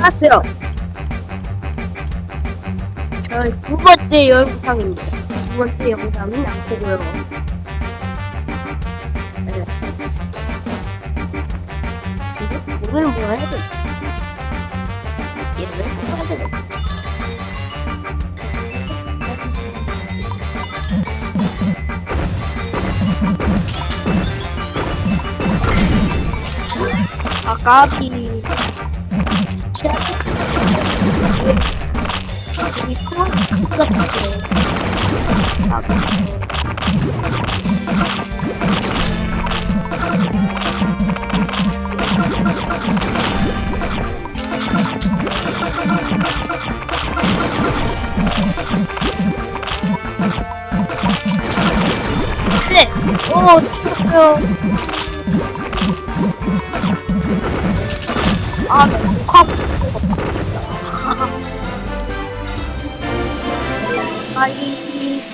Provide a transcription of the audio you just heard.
끝났어요. 저희 두 번째 영상입니다. 두 번째 영상은 약고고요. 네. 지금 오늘 뭐 해야 돼? 얘를 해야 돼. 아까비 네, 오, 죽었어요. 컵. 아이.